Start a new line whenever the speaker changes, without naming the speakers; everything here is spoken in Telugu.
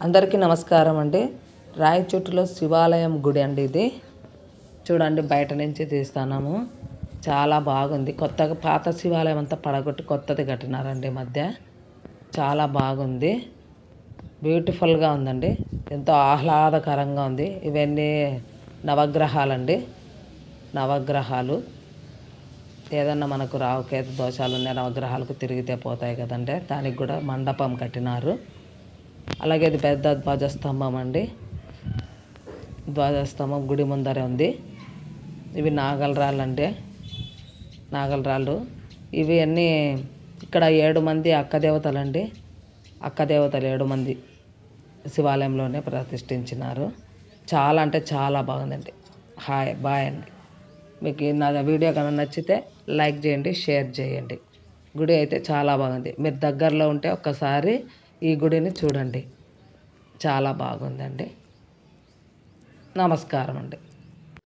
అందరికీ నమస్కారం అండి. రాయచోటులో శివాలయం గుడి అండి ఇది. చూడండి బయట నుంచి తీస్తున్నాము. చాలా బాగుంది. కొత్తగా పాత శివాలయం అంతా పడగొట్టి కొత్తది కట్టినారండి ఈ మధ్య. చాలా బాగుంది. బ్యూటిఫుల్గా ఉందండి. ఎంతో ఆహ్లాదకరంగా ఉంది. ఇవన్నీ నవగ్రహాలండి. నవగ్రహాలు. ఏదన్నా మనకు రావుకేత దోషాలు ఉన్నాయి నవగ్రహాలకు తిరిగితే పోతాయి కదండి. దానికి కూడా మండపం కట్టినారు. అలాగే ఇది పెద్ద ధ్వజస్తంభం అండి. ధ్వజస్తంభం గుడి ముందరే ఉంది. ఇవి నాగలరాళ్ళు అంటే నాగలరాళ్ళు. ఇవి అన్నీ ఇక్కడ ఏడు మంది అక్క దేవతలండి. అక్క దేవతలు ఏడు మంది శివాలయంలోనే ప్రతిష్ఠించినారు. చాలా అంటే చాలా బాగుందండి. హాయ్ బాయ్ అండి. మీకు నా వీడియో కనుక నచ్చితే లైక్ చేయండి షేర్ చేయండి. గుడి అయితే చాలా బాగుంది. మీరు దగ్గరలో ఉంటే ఒక్కసారి ఈ గుడిని చూడండి. చాలా బాగుందండి. నమస్కారం అండి